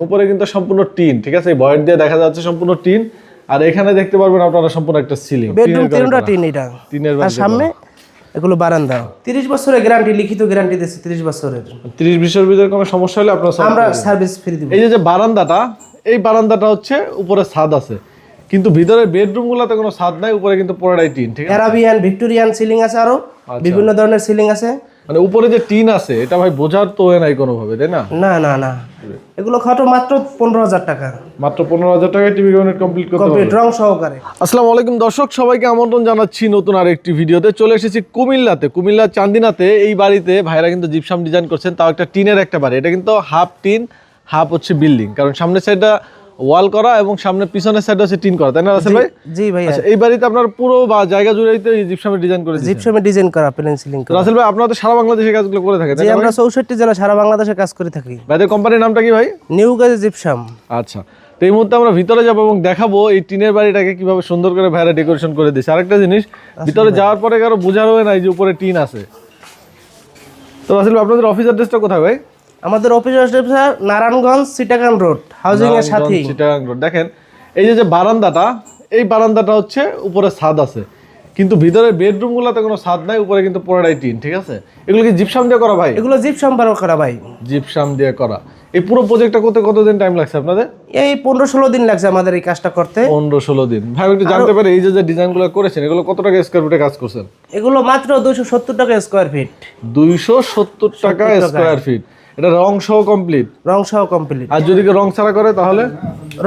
উপরে কিন্তু সম্পূর্ণ টিন ঠিক আছে? ভয়ের দিয়ে দেখা যাচ্ছে সম্পূর্ণ টিন। আর এখানে দেখতে পারবেন আপনারা সম্পূর্ণ একটা সিলিং। বেডরুম তিনটা টিন এটা। টিনের আর সামনে এগুলো বারান্দা। তিরিশ বছরের গ্যারান্টি লিখিত গ্যারান্টি দিচ্ছি তিরিশ বছরের। তিরিশ বিশের ভিতরে কোনো সমস্যা হলে আপনারা আমরা সার্ভিস ফ্রি দিব। এই যে বারান্দাটা এই বারান্দাটা হচ্ছে উপরে ছাদ আছে। কিন্তু ভিতরে বেডরুম গুলাতে কোনো ছাদ নাই উপরে কিন্তু পুরোটাই টিন ঠিক আছে? অ্যারাবিয়ান ভিক্টোরিয়ান সিলিং আছে আরও। বিভিন্ন ধরনের সিলিং আছে। মানে উপরে যে টিন আছে এটা ভাই বোঝার তো নাই কোনোভাবে তাই না? না না না। এগুলো খাটো মাত্র পনেরো হাজার টাকা। মাত্র পনেরো হাজার টাকায় টিভি ক্যাবিনেট কমপ্লিট করতে কমপ্লিট রং সহকারে। আসসালামু আলাইকুম দর্শক সবাইকে আমন্ত্রণ জানাচ্ছি নতুন আরেকটি ভিডিওতে। চলে এসেছি কুমিল্লাতে। কুমিল্লার চান্দিনাতে এই বাড়িতে ভাইরা কিন্তু জিপসাম ডিজাইন করছেন তাও একটা টিনের একটা বাড়ি। এটা কিন্তু হাফ টিন হাফ হচ্ছে বিল্ডিং কারণ সামনের সাইডটা ওয়াল করা এবং সামনে পিছনের সাইড হচ্ছে টিন করা তাই না রাসেল ভাই? জি ভাইয়া। আচ্ছা এই বাড়িতে আপনার পুরো বা জায়গা জুড়ে এই জিপসামের ডিজাইন করে দিচ্ছেন জিপসমে ডিজাইন করা প্লেন সিলিং করা। রাসেল ভাই আপনারা তো সারা বাংলাদেশে কাজগুলো করে থাকেন যে আমরা চৌষট্টি জেলা সারা বাংলাদেশে কাজ করে থাকি। ভাইদের কোম্পানির নামটা কি ভাই? নিউ গাজে জিপসাম আচ্ছা তো এই মুহূর্তে আমরা ভিতরে যাব এবং দেখাবো এই টিনের বাড়িটাকে কীভাবে সুন্দর করে ভাইরা ডেকোরেশন করে দিচ্ছে আরেকটা জিনিস ভিতরে যাওয়ার পরে কারও বোঝা বোঝার হয় নাই যে উপরে টিন আছে? তো আসলে আপনাদের অফিস অ্যাড্রেসটা কোথায় ভাই? আমাদের office sir Narayanganj Chittagong road housing এর সাথেই। চিটাগাং রোড। দেখেন এই যে বারান্দাটা এই বারান্দাটা হচ্ছে উপরে ছাদ আছে। কিন্তু ভিতরে বেডরুম গুলাতে কোনো ছাদ নাই উপরে কিন্তু পুরোটাই টিন ঠিক আছে? এগুলো কি জিপসাম দিয়ে করা ভাই? এগুলো জিপসাম বারো করা ভাই। জিপসাম দিয়ে করা। এই পুরো প্রজেক্টটা করতে কতদিন টাইম লাগছে আপনাদের? এই পনেরো ষোলো দিন লাগছে আমাদের এই কাজটা করতে। পনেরো ষোলো দিন। ভাই একটু জানতে পারি এই যে যে ডিজাইনগুলো করেছেন এগুলো কত টাকা স্কোয়ার ফিটে কাজ করছেন? এগুলো মাত্র দুইশো সত্তর টাকা স্কোয়ার ফিট দুইশো সত্তর টাকা স্কোয়ার ফিট এটা রং সহ কমপ্লিট রং সহ কমপ্লিট আর যদি রং ছাড়া করে তাহলে?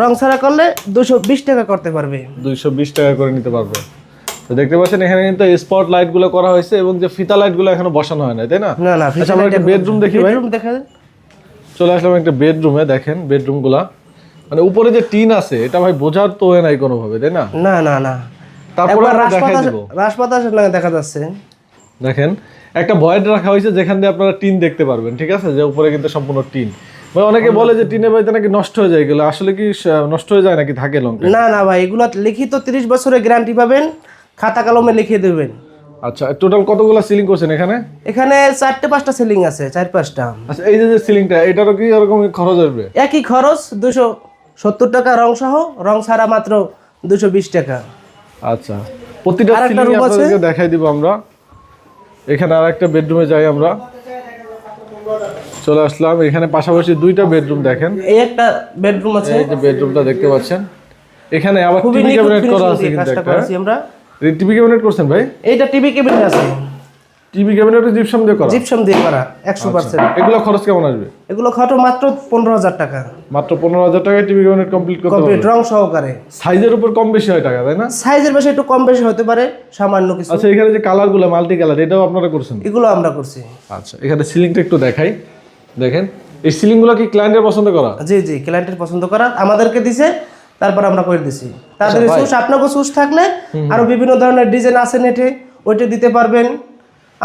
রং ছাড়া করলে দুশো বিশ টাকা করতে পারবে। দুইশো বিশ টাকা করে নিতে পারবে। তো দেখতে পাচ্ছেন এখানে কিন্তু স্পট লাইটগুলো করা হয়েছে এবং যে ফিতা লাইটগুলো এখনও বসানো হয় না তাই না? না না আচ্ছা আমরা একটা বেডরুম দেখি ভাই। বেডরুম দেখা? চলে আসলাম একটা বেডরুমে দেখেন বেডরুমগুলা। মানে উপরে যে টিন আছে এটা ভাই বোঝার তো এ নাই কোনোভাবে তাই না? না না না। তারপরে একবার আমরা দেখাই রাজপাতা রাজপাতা না দেখা যাচ্ছে। দেখেন একটা ভয়েড রাখা হয়েছে যেখান দিয়ে আপনারা টিন দেখতে পারবেন ঠিক আছে? যে উপরে কিন্তু সম্পূর্ণ টিন। ভাই অনেকে বলে যে টিনের বাড়িতে নাকি নষ্ট হয়ে যায় এগুলো। আসলে কি নষ্ট হয়ে যায় নাকি? থাকে লঙ্কা? না না ভাই এগুলো লিখিত তিরিশ বছরের গ্যারান্টি পাবেন খাতা কলমে লিখিয়ে দেবেন। আচ্ছা টোটাল কতগুলো সিলিং করছেন এখানে? এখানে চারটে পাঁচটা সিলিং আছে চার পাঁচটা। আচ্ছা এই যে সিলিংটা এটারও কি এরকম খরচ আসবে? একই খরচ দুশো সত্তর টাকা রং সহ রং ছাড়া মাত্র দুশো বিশ টাকা। আচ্ছা প্রতিটা? দেখাই দিব আমরা। এখানে আর একটা বেডরুমে যাই আমরা। চলে আসলাম। এখানে পাশাপাশি দুইটা বেডরুম দেখেন। এই একটা বেডরুম আছে। এই যে বেডরুমটা দেখতে পাচ্ছেন। এখানে আবার টিভি ক্যাবিনেট করা আছে কিন্তু একটা। আমরা। টিভি ক্যাবিনেট করছেন ভাই? এইটা টিভি ক্যাবিনেট আছে। টিভি ক্যাবিনেটও জিপসাম দিয়ে করা? জিপসাম দিয়ে করা একশো পার্সেন্ট। এগুলো খরচ কেমন আসবে? এগুলো খরচ মাত্র পনেরো হাজার টাকা। মাত্র পনেরো হাজার টাকায় টিভি ক্যাবিনেট কমপ্লিট করতে কমপ্লিট রং সহকারে। সাইজের উপর কম বেশি হয় টাকা তাই না? সাইজের বেশি একটু কম বেশি হতে পারে সামান্য কিছু। আচ্ছা এখানে যে কালারগুলো মাল্টি কালার এটাও আপনারা করছেন? এগুলো আমরা করছি। আচ্ছা এখানে সিলিংটা একটু দেখাই। দেখেন এই সিলিংগুলো কি ক্লায়েন্টের পছন্দ করা? জি জি ক্লায়েন্টের পছন্দ করা। আমাদেরকে দিছে তারপর আমরা করে দিছি। তাদের সুস আপনাকে সুস থাকলে আরও বিভিন্ন ধরনের ডিজাইন আছে নেটে ওইটা দিতে পারবেন।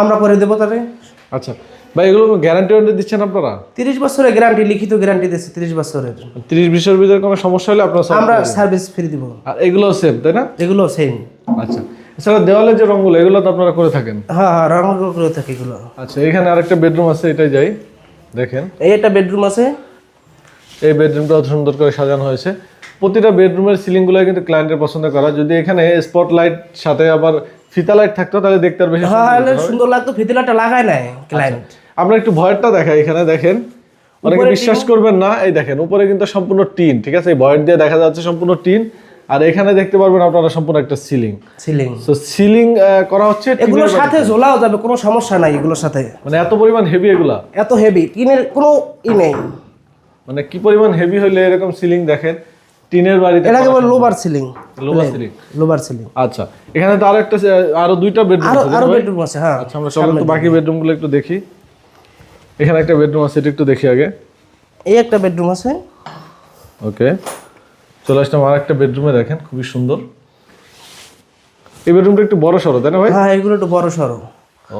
আমরা করে দেবো তবে আচ্ছা ভাই এগুলো গ্যারান্টি ওয়ারেন্টি দিচ্ছেন আপনারা? তিরিশ বছরের গ্যারান্টি লিখিত গ্যারান্টি দিচ্ছে তিরিশ বছরের। তিরিশ বিশের ভিতরে কোনো সমস্যা হলে আপনারা আমরা সার্ভিস ফ্রি দিব। আর এগুলো সেম তাই না? এগুলো সেম আচ্ছা এছাড়া দেওয়ালে যে রঙগুলো এগুলো তো আপনারা করে থাকেন? হ্যাঁ হ্যাঁ রং করে থাকে এগুলো। আচ্ছা এখানে আরেকটা বেডরুম আছে এটাই যাই দেখেন। এই একটা বেডরুম আছে। এই বেডরুমটাও সুন্দর করে সাজানো হয়েছে। প্রতিটা বেডরুমের সিলিংগুলো কিন্তু ক্লায়েন্টের পছন্দ করা। যদি এখানে স্পট লাইট সাথে আবার ফিতা লাইট থাকতো তাহলে দেখতে আর বেশি হ্যাঁ সুন্দর লাগতো ফিতিলাটা লাগায় নাই ক্লায়েন্ট আমরা একটু ভয়েরটা দেখাই এখানে দেখেন। অনেকে বিশ্বাস করবেন না এই দেখেন উপরে কিন্তু সম্পূর্ণ টিন ঠিক আছে? এই ভয়ের দিয়ে দেখা যাচ্ছে সম্পূর্ণ টিন। আর এখানে দেখতে পারবেন আপনারা সম্পূর্ণ একটা সিলিং সিলিং তো সিলিং করা হচ্ছে এগুলোর সাথে ঝোলাও যাবে কোনো সমস্যা নাই এগুলোর সাথে। মানে এত পরিমাণ হেভি এগুলা? এত হেভি টিনের কোনো ই নেই। মানে কি পরিমাণ হেভি হলে এরকম সিলিং দেখেন? টিনের বাড়িতে এটাকে বলে lobar ceiling. Lobar ceiling. Lobar ceiling. আচ্ছা এখানে তো আরও একটা আরও দুইটা বেডরুম আছে আরও বেডরুম আছে হ্যাঁ আচ্ছা আমরা চলো একটু বাকি বেডরুম। গুলো একটু দেখি। এখানে একটা বেডরুম আছে এটা একটু দেখি আগে। এই একটা বেডরুম আছে। ওকে চলে আসলাম আর একটা বেডরুমে দেখেন খুবই সুন্দর। এই বেডরুমটা একটু বড় সড়ো তাই না ভাই? হ্যাঁ এগুলো একটু বড় সড়ো।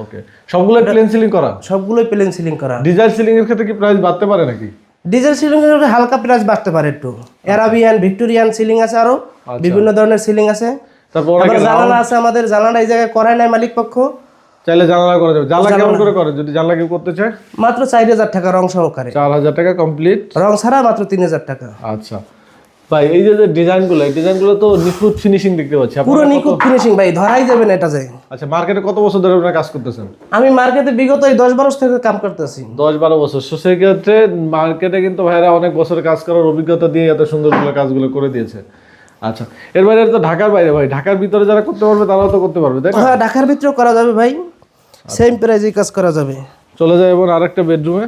ওকে সবগুলো প্লেন সিলিং করা? সবগুলোই প্লেন সিলিং করা। ডিজাইন সিলিং এর ক্ষেত্রে কি প্রাইস বাড়তে পারে নাকি? ডিজেল সিলিং হালকা প্রাইস বাড়তে পারে একটু। অ্যারাবিয়ান ভিক্টোরিয়ান সিলিং আছে আরও বিভিন্ন ধরনের সিলিং আছে। তারপর জানালা আছে আমাদের জানালা এই জায়গায় করায় নাই মালিক পক্ষ। চাইলে জানালা করা যাবে জানলা কেমন করে করে? যদি জানলা কেউ করতে চায়? মাত্র চার হাজার টাকা রং সহকারে। চার হাজার টাকা কমপ্লিট। রং ছাড়া মাত্র তিন হাজার টাকা। আচ্ছা। ভাই এই যে যে ডিজাইনগুলো এই ডিজাইনগুলো তো নিখুঁত ফিনিশিং দেখতে পাচ্ছি। পুরো নিখুঁত ফিনিশিং ভাই ধরাই যাবে না এটা যে। আচ্ছা মার্কেটে কত বছর ধরে আপনারা কাজ করতেছেন? আমি মার্কেটে বিগত এই দশ বারো থেকে কাম করতেছি। দশ বারো বছর। সো সেই ক্ষেত্রে মার্কেটে কিন্তু ভাইরা অনেক বছর কাজ করার অভিজ্ঞতা দিয়ে এত সুন্দর কাজগুলো করে দিয়েছে। আচ্ছা এর বাইরে তো ঢাকার বাইরে ভাই ঢাকার ভিতরে যারা করতে পারবে তারাও তো করতে পারবে তাই না? হ্যাঁ ঢাকার ভিতরেও করা যাবে ভাই। সেম প্রাইজে কাজ করা যাবে। চলে যায় এবং আরেকটা বেডরুমে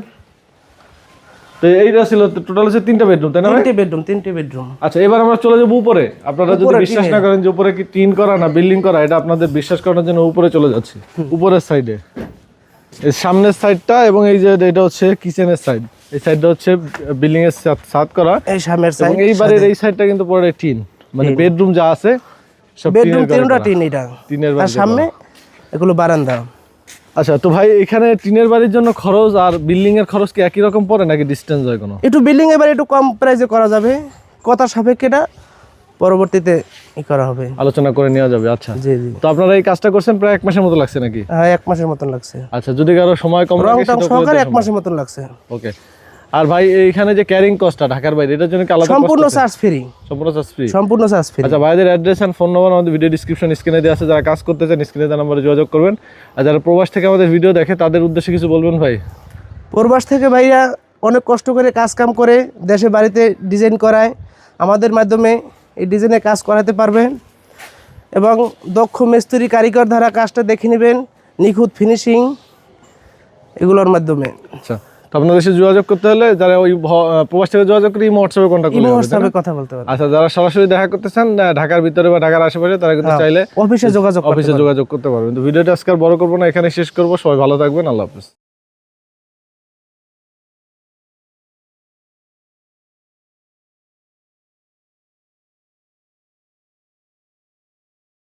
তো এইটা ছিল টোটাল হচ্ছে তিনটা বেডরুম তাই না তিনটে বেডরুম তিনটে বেডরুম আচ্ছা এবার আমরা চলে যাব উপরে। আপনারা যদি বিশ্বাস না করেন যে উপরে কি টিন করা না বিল্ডিং করা এটা আপনাদের বিশ্বাস করানোর জন্য উপরে চলে যাচ্ছি। উপরের সাইডে এই সামনের সাইডটা এবং এই যে এটা হচ্ছে কিচেনের সাইড এই সাইডটা হচ্ছে বিল্ডিং এর ছাদ- করা। এই সামনের সাইড এই বাড়ির এই সাইডটা কিন্তু পুরো টিন। মানে বেডরুম যা আছে সব বেডরুম তিনটা টিন এটা। টিনের সামনে এগুলো বারান্দা। আচ্ছা তো ভাই এখানে টিনের বাড়ির জন্য খরচ আর বিল্ডিং এর খরচ কি একই রকম পড়ে নাকি ডিস্টেন্স হয় কোনো? একটু বিল্ডিং এবার একটু কম প্রাইসে করা যাবে। কথা সাপেক্ষে এটা। পরবর্তীতে ই করা হবে। আলোচনা করে নেওয়া যাবে আচ্ছা। জি জি। তো আপনারা এই কাজটা করছেন প্রায় এক মাসের মতো লাগছে নাকি? হ্যাঁ এক মাসের মতন লাগছে। আচ্ছা যদি কারও সময় কম লাগে সহকারে এক মাসের মতন লাগছে। ওকে আর ভাই এইখানে যে ক্যারিং কস্টটা ঢাকার বাইরে এটার জন্য কি আলাদা সম্পূর্ণ? চার্জ ফ্রি সম্পূর্ণ চার্জ ফ্রি সম্পূর্ণ চার্জ ফ্রি আচ্ছা ভাইদের অ্যাড্রেস অ্যান্ড ফোন নম্বর আমাদের ভিডিও ডিসক্রিপশন স্ক্রিনে দেওয়া আছে যারা কাজ করতে চান স্ক্রিনে দেওয়া নম্বরে যোগাযোগ করবেন। আর যারা প্রবাস থেকে আমাদের ভিডিও দেখে তাদের উদ্দেশ্যে কিছু বলবেন ভাই? প্রবাস থেকে ভাইরা অনেক কষ্ট করে কাজ কাম করে দেশে বাড়িতে ডিজাইন করায় আমাদের মাধ্যমে এই ডিজাইনে কাজ করাতে পারবেন। এবং দক্ষ মিস্ত্রি কারিগর দ্বারা কাজটা দেখে নেবেন নিখুঁত ফিনিশিং এগুলোর মাধ্যমে। আচ্ছা। আপনাদের সাথে যোগাযোগ করতে হলে যারা ওই প্রবাস থেকে যোগাযোগ করে ইমো হোয়াটসঅ্যাপে কন্ট্যাক্ট করলে? হোয়াটসঅ্যাপে কথা বলতে পারবেন আচ্ছা যারা সরাসরি দেখা করতে চান ঢাকার ভিতরে বা ঢাকার আশেপাশে তারা কিন্তু চাইলে অফিসে যোগাযোগ করতে অফিসে যোগাযোগ করতে পারবেন। তো ভিডিওটা আজকে বড় করব না এখানে শেষ করব। সবাই ভালো থাকবেন আল্লাহ হাফিজ।